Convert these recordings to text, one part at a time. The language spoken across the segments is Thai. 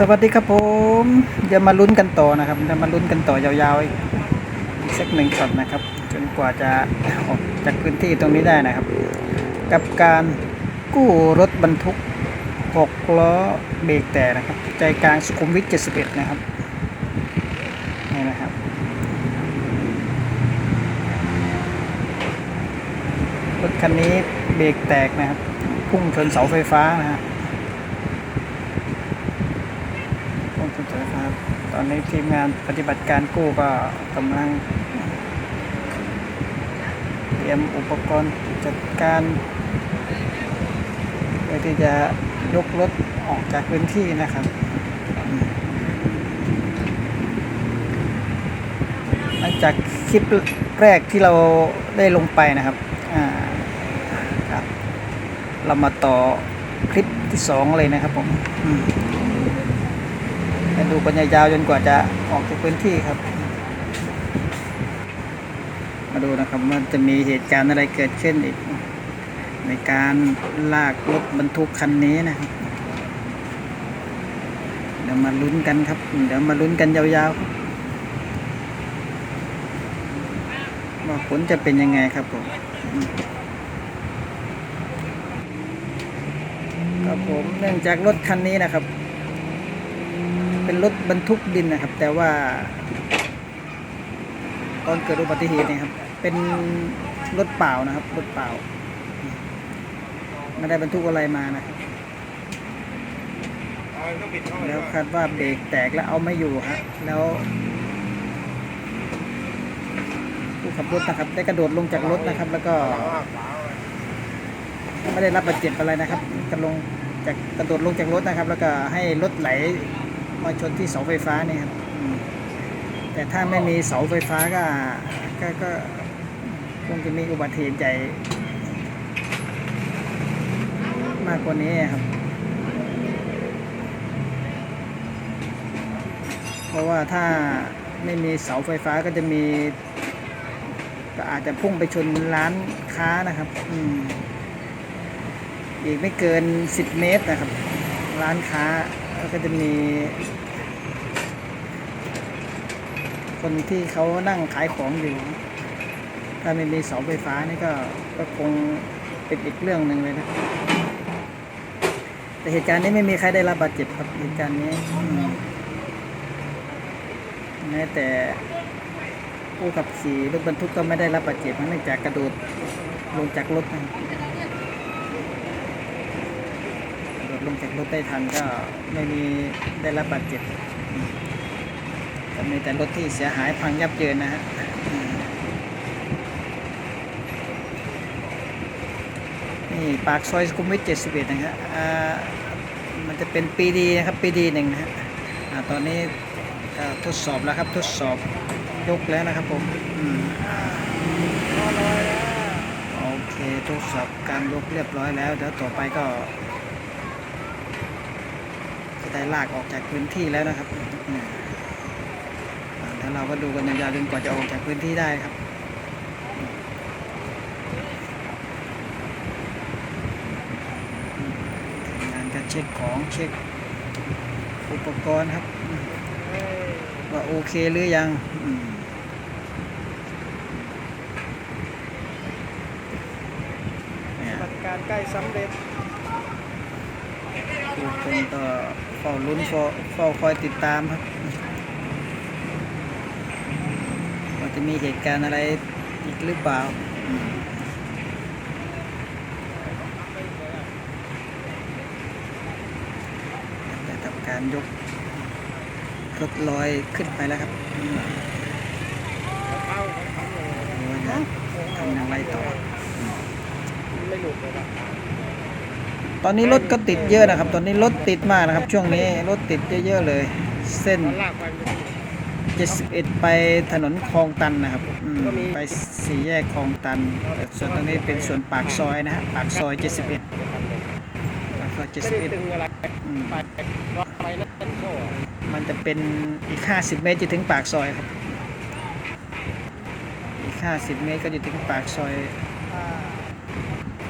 สวัสดีครับผมเดี๋ยวมาลุ้นกันต่อนะครับเดี๋ยวมาลุ้นกันต่อยาวๆอีกสักหนึ่งช็อตนะครับ จนกว่าจะออกจากพื้นที่ตรงนี้ได้นะครับ กับการกู้รถบรรทุก6ล้อเบรกแต่นะครับ ใจกลางสุขุมวิท 71 นะครับนี่นะครับรถคันนี้เบรกแตกนะครับ พุ่งชนเสาไฟฟ้านะฮะขอบคุณครับ ต อนนี้ทีมงานปฏิบัติการกู้ก็กำลัง เตรียมอุปกรณ์จัดการเพื่อที่จะยกรถออกจากพื้นที่นะครับ หลังจากคลิปแรกที่เราได้ลงไปนะครับอ่าครับ เรามาต่อคลิปที่สองเลยนะครับผมม ดูกันยาวๆจนกว่าจะออกจากพื้นที่ครับ มาดูนะครับว่าจะมีเหตุการณ์อะไรเกิดขึ้นอีก ในการลากรถบรรทุกคันนี้นะครับเดี๋ยวมาลุ้นกันครับ เดี๋ยวมาลุ้นกันยาวๆว่าผลจะเป็นยังไงครับผมอืมครับผมเนื่องจากรถคันนี้นะครับ เป็นรถบรรทุกดินนะครับ แต่ว่าตอนเกิดอุบัติเหตุเนี่ยครับ เป็นรถเปล่านะครับ รถเปล่า ไม่ได้บรรทุกอะไรมานะครับ แล้วคาดว่าเบรกแตกแล้วเอาไม่อยู่ฮะแล้วผู้ขับรถนะครับ ได้กระโดดลงจากรถนะครับ แล้วก็ ไม่ได้รับบาดเจ็บอะไรนะครับกระลงจากกระโดดลงจากรถนะครับ แล้วก็ให้รถไหล มาชนที่เสาไฟฟ้านี่ครับแต่ถ้าไม่มีเสาไฟฟ้าก็ก็ก็คงจะมีอุบัติเหตุใหญ่มากกว่านี้ครับ เพราะว่าถ้าไม่มีเสาไฟฟ้าก็จะมีก็อาจจะพุ่งไปชนร้านค้านะครับอืมอีกไม่เกิน 10 เมตรนะครับ ร้านค้า แล้วก็จะมี คนที่เขานั่งขายของอยู่ ถ้าไม่มีเสาไฟฟ้านี่ก็ก็คงเป็นอีกเรื่องหนึ่งเลยนะ แต่เหตุการณ์นี้ไม่มีใครได้รับบาดเจ็บครับเหตุการณ์นี้แม้แต่ผู้ขับขี่รถบรรทุกก็ไม่ได้รับบาดเจ็บเนื่องจากกระโดดลงจากรถนะครับกระโดลงจากรถได้ทันก็ไม่มีได้รับบาดเจ็บก็มีแต่รถที่เสียหายพังยับเยินนะฮะนี่ปากซอยสุขุมวิท71นะฮะอ่ามันจะเป็นปีดีนะครับปีดีหนึ่งนะฮะตอนนี้ก็ทดสอบแล้วครับทดสอบยกแล้วนะครับผมอืมอ่าโอเคทดสอบการยกเรียบร้อยแล้วเดี๋ยวต่อไปก็ ได้ลากออกจากพื้นที่แล้วนะครับอืมอ่าแล้วเราก็ดูกันยาวๆจนกว่าจะออกจากพื้นที่ได้ครับอืมทีมงานก็เช็คของเช็คอุปกรณ์ครับอืมว่าโอเคหรือยังอืมเนี่ยปฏิบัติการใกล้สำเร็จทุกคนก็ เฝ้าลุ้นเฝ้าเฝ้าคอยติดตามครับว่าจะมีเหตุการณ์อะไรอีกหรือเปล่าอืมได้ทำการยกรถลอยขึ้นไปแล้วครับอืมเข้าเข้าเลยโอ้ยนะทำอย่างไรต่อไม่หลุดเลยนะ ตอนนี้รถก็ติดเยอะนะครับ ตอนนี้รถติดมากนะครับ ช่วงนี้รถติดเยอะๆเลย เส้น 71 ไปถนนคลองตันนะครับไปสี่แยกคลองตัน ส่วนตรงนี้เป็นส่วนปากซอยนะฮะ ปากซอย 71ปากซอยไม่ได้ตึง71อะไรอืมไปรอไปนั่นจะเป็นอีก 50 เมตรจะถึงปากซอยครับ อีก 50 เมตรก็จะถึงปากซอย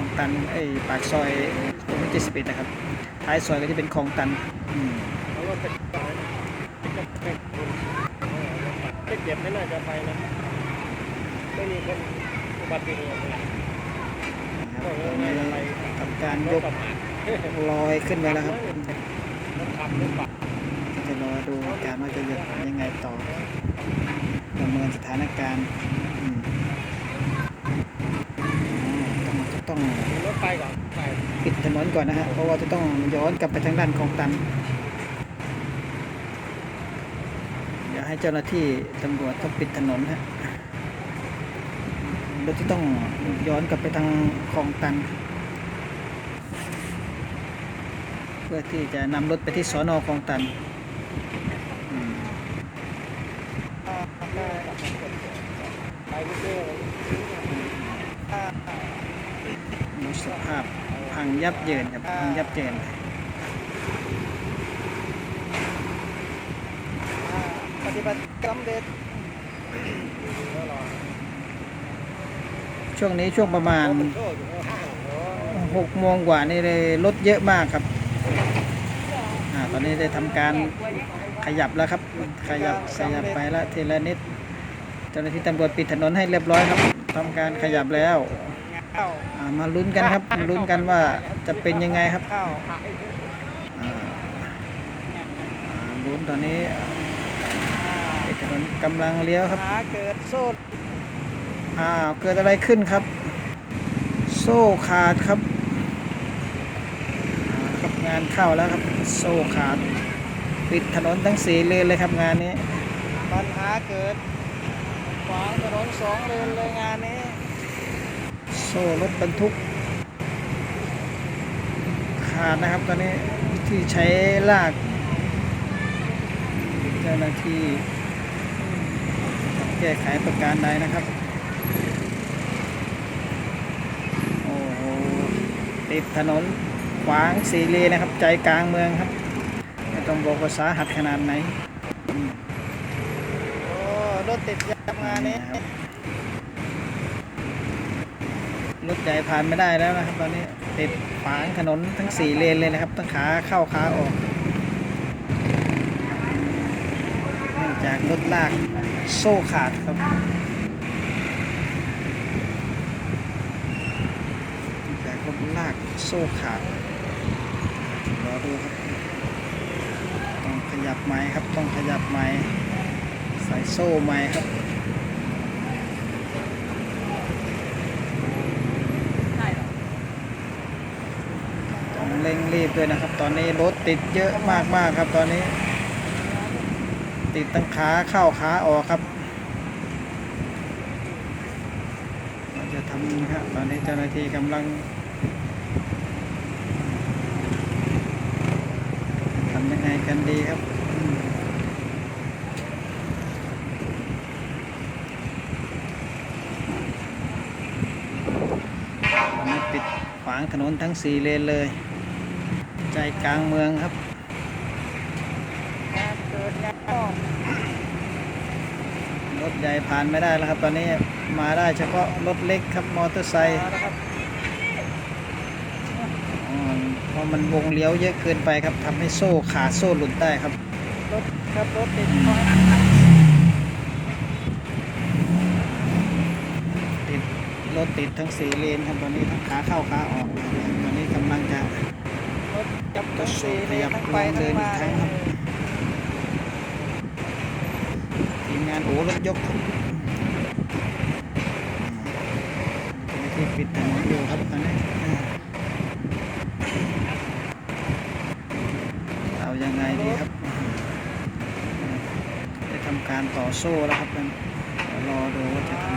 องตันไอ้ปากซอยตรงที่เจ็ดสิบเอ็ดนะครับ ท้ายซอยก็จะเป็นคลองตันอืมเจ็บไม่น่าจะไปนะ ไม่มีคนอุบัติเหตุเลยทำการยกลอยขึ้นไปแล้วครับจะรอดูการว่าจะหยุดยังไงต่อ ประเมินสถานการณ์ ต้องรถไปก่อนไปปิดถนนก่อนนะฮะเพราะว่าจะต้องย้อนกลับไปทางด้านคลองตันเดี๋ยวให้เจ้าหน้าที่ตำรวจต้องปิดถนนฮะรถที่ต้องย้อนกลับไปทางคลองตัน เพื่อที่จะนำรถไปที่สอนอคลองตันไปไม่อดู สภาพพังยับเยินครับพังยับเยินเลยปฏิบัติกรรมเด็ดช่วงนี้ช่วงประมาณโชคอยู่ข้างห้างโอ้หกโมงกว่านี่เลยรถเยอะมากครับอ่าตอนนี้ได้ทำการขยับแล้วครับ ขยับขยับไปแล้วทีละนิดเจ้าหน้าที่ตำรวจปิดถนนให้เรียบร้อยครับทำการขยับแล้ว ข้าอ่ามาลุ้นกันครับมาลุ้นกันว่าจะเป็นยังไงครับข้าอ่าอ่าลุ้นตอนนี้ปิดถนนกำลังเลี้ยวครับหาเกิดโซ่อ้าวเกิดอะไรขึ้นครับ โซ่ขาดครับอ่าครับงานเข้าแล้วครับโซ่ขาด ปิดถนนทั้งสี่เลนเลยครับงานนี้ ปัญหาเกิดขวางถนนสองเลนเลยงานนี้ โซ่รถบรรทุก ขาดนะครับตอนนี้ที่ใช้ลาก เจ้าหน้าที่แก้ไขประการใดนะครับ โอ้โหติดถนนขวางสีเลนนะครับ ใจกลางเมืองครับไม่ต้องบอกว่าสาหัสขนาดไหนโอ้รถติดยับงานนี้ ค รถใหญ่ผ่านไม่ได้แล้วนะครับ ตอนนี้ติดขวางถนนทั้งสี่เลนเลยนะครับทั้งขาเข้าขาออกเนื่องจากรถลากโซ่ขาดครับจากรถลากโซ่ขาดรอดูครับต้องขยับไม้ครับต้องขยับไม้ใส่โซ่ไม้ครับ ต้องเรีบด้วยนะครับ ตอนนี้รถติดเยอะมากๆครับ ตอนนี้ ติดตั้งขาเข้าขาออกครับเราจะทำนะครับตอนนี้เจ้าหน้าที่กำลังทำยังไงกันดีครับปิดขวางถนนทั้งสี่เลนเลย ใจกลางเมืองครับงานเกิดงานออกรถใหญ่ผ่านไม่ได้แล้วครับ ตอนนี้มาได้เฉพาะรถเล็กครับมอเตอร์ไซค์มาแล้วครับอ๋อเพราะมันวงเลี้ยวเยอะเกินไปครับทำให้โซ่ขาดโซ่หลุดได้ครับรถครับรถติดคอยติดรถติดทั้งสี่เลนครับตอนนี้ทั้งขาเข้าขาออกตอนนี้กำลังจะ ร ก็สีเลยันบทั้งไปลองเดิทั้งนมาอีกครั้งครับทีมงานโอ้รถยกครับเจ้าหน้าที่ปิดถนนอยู่ครับตอนนี้เอายังไงดีครับ ได้ทำการต่อโซ่แล้วครับนั่นเดี๋ยวรอดูว่าจะทำ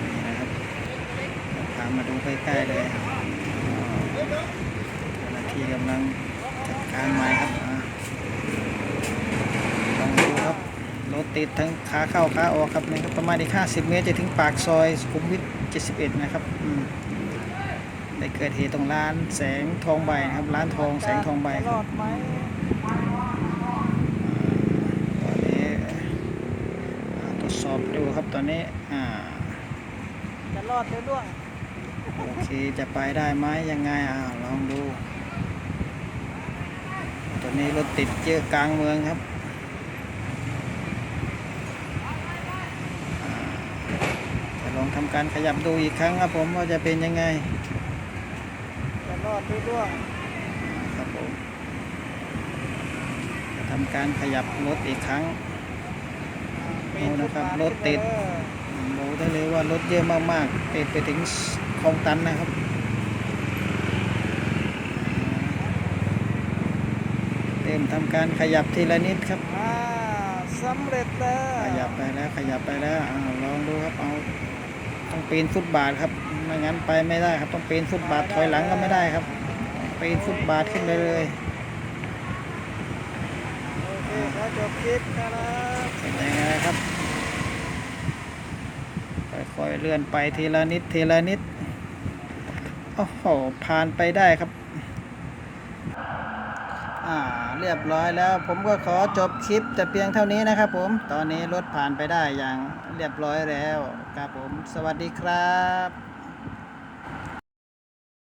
นี่นะครับพามาดู ใกล้เลยเจ้าหน้าที่กำลังจัดการไม้ครับลองดูครับรถติดทั้งขาเข้าขาออกครับนะครับประมาณอีก50 เมตรจะถึงปากซอยสุขุมวิท71 นะครับได้เกิดเหตุตรงร้านแสงทองใบนะครับร้านทองแสงทองใบครับตอนนี้ตรวจสอบดูครับตอนนี้จะรอดหรือล่วง โอเคจะไปได้ไหมยังไงอ่าลองดูนี้รถติดเยอะกลางเมืองครับอ่าจะลองทำการขยับดูอีกครั้งครับผมว่าจะเป็นยังไง จะรอดหรือร่วงครับผมจะทำการขยับรถอีกครั้งปีนโอ้นะครับฟุตบาทรถติดขึ้นมาเลยบอกได้เลยว่ารถเยอะมากๆติดไปถึงค ลองตันนะครับเริ่มทำการขยับทีละนิดครับอ่าสำเร็จแล้วขยับไปแล้วขยับไปแล้วอ้าวลองดูครับเอาต้องปีนฟุตบาทครับไม่งั้นไปไม่ได้ครับต้องปีนฟุตบาทถอยหลังก็ไม่ได้ครับปีนฟุตบาทขึ้นไปเลยโอเคขอจบคลิปนะครับเป็นยังไงครับค่อยๆเลื่อนไปทีละนิดทีละนิด โอ้โหผ่านไปได้ครับ อ่าเรียบร้อยแล้ว ผมก็ขอจบคลิปแต่เพียงเท่านี้นะครับผมตอนนี้รถผ่านไปได้อย่างเรียบร้อยแล้วครับผม สวัสดีครับ